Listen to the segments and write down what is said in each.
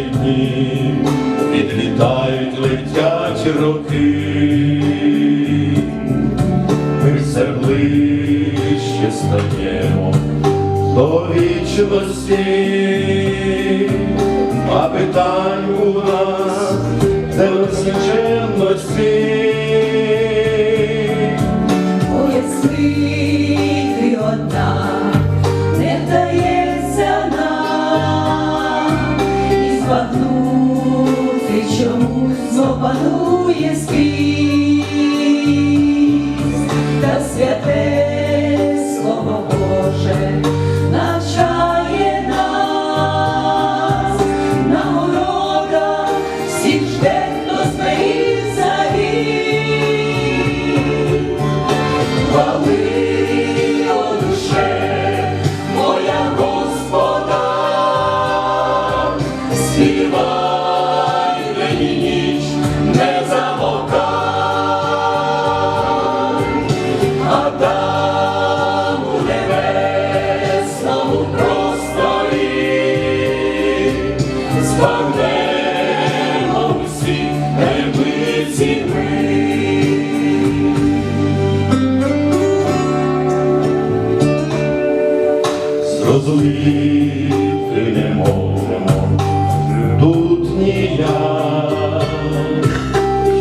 дні відлітають, летять роки, ми все ближче стаємо до вічності, а питань у нас не нескінченності. панує світ. злити не можемо, тут ні я,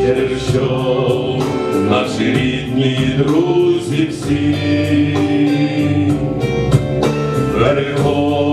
через що наші рідні друзі всі переходять.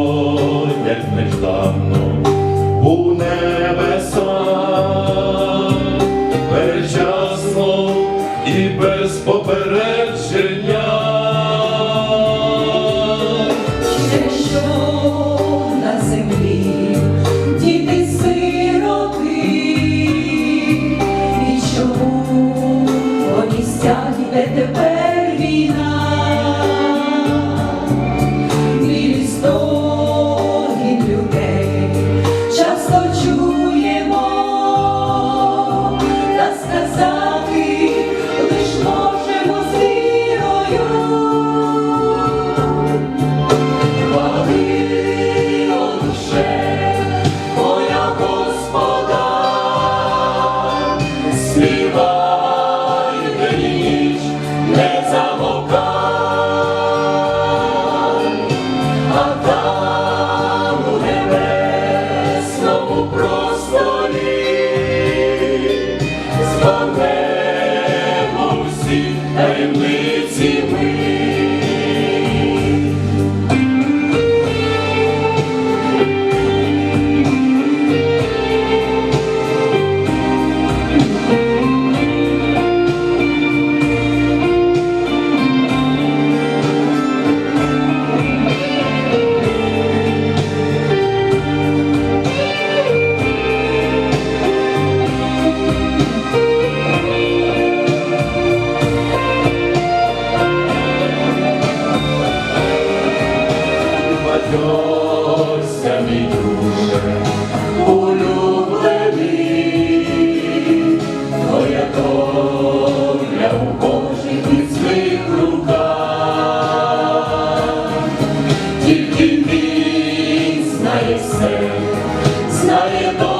Хай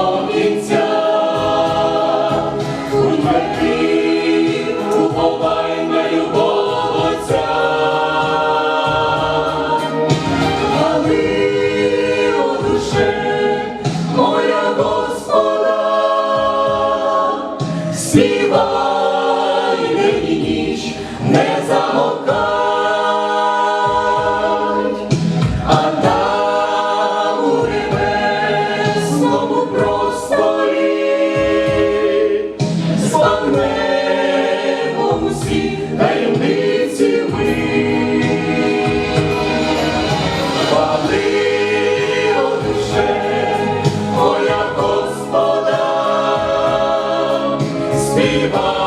People.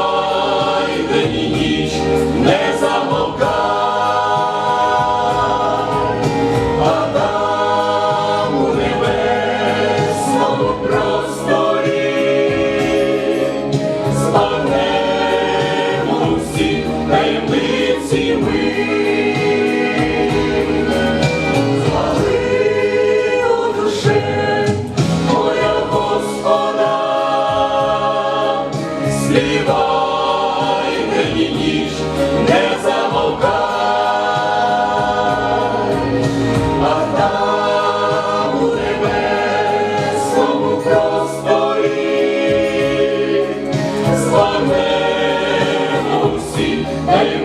Thank you.